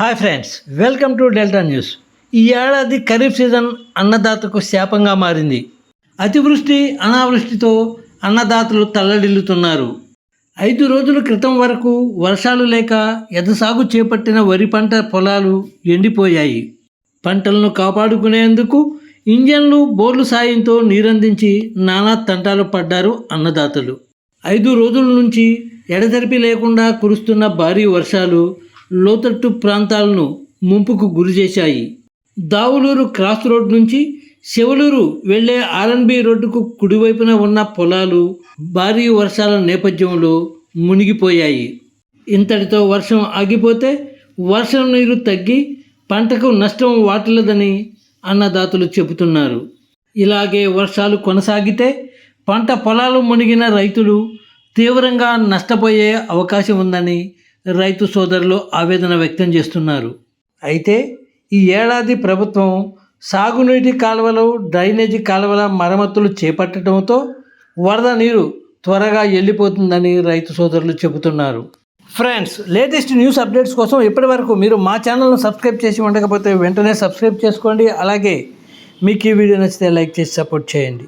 Hi friends welcome to Delta News. ఈ ఏడాది kharif season అన్నదాతకు శాపంగా మారింది. అతివృష్టి అనావృష్టితో అన్నదాతలు తల్లడిల్లుతున్నారు. ఐదు రోజుల క్రితం వరకు వర్షాలు లేక ఎదసాగు చేపట్టిన వరి పంట పొలాలు ఎండిపోయాయి. పంటలను కాపాడుకునేందుకు ఇంజన్లు బోర్లు సాయంతో నీరందించి నానా తంటాలు పడ్డారు అన్నదాతలు. ఐదు రోజుల నుంచి ఎడతెరిపి లేకుండా కురుస్తున్న భారీ వర్షాలు లోతట్టు ప్రాంతాలను ముంపుకు గురిచేశాయి. దావులూరు క్రాస్ రోడ్ నుంచి శివలూరు వెళ్ళే ఆర్ఎన్బి రోడ్డుకు కుడివైపున ఉన్న పొలాలు భారీ వర్షాల నేపథ్యంలో మునిగిపోయాయి. ఇంతటితో వర్షం ఆగిపోతే వర్షం నీరు తగ్గి పంటకు నష్టం వాటిల్లదని అన్నదాతలు చెబుతున్నారు. ఇలాగే వర్షాలు కొనసాగితే పంట పొలాలు మునిగిన రైతులు తీవ్రంగా నష్టపోయే అవకాశం ఉందని రైతు సోదరులు ఆవేదన వ్యక్తం చేస్తున్నారు. అయితే ఈ ఏడాది ప్రభుత్వం సాగునీటి కాలువలు డ్రైనేజీ కాలువల మరమ్మతులు చేపట్టడంతో వరద నీరు త్వరగా వెళ్ళిపోతుందని రైతు సోదరులు చెబుతున్నారు. ఫ్రెండ్స్ లేటెస్ట్ న్యూస్ అప్డేట్స్ కోసం ఇప్పటి వరకు మీరు మా ఛానల్ను సబ్స్క్రైబ్ చేసి ఉండకపోతే వెంటనే సబ్స్క్రైబ్ చేసుకోండి. అలాగే మీకు ఈ వీడియో నచ్చితే లైక్ చేసి సపోర్ట్ చేయండి.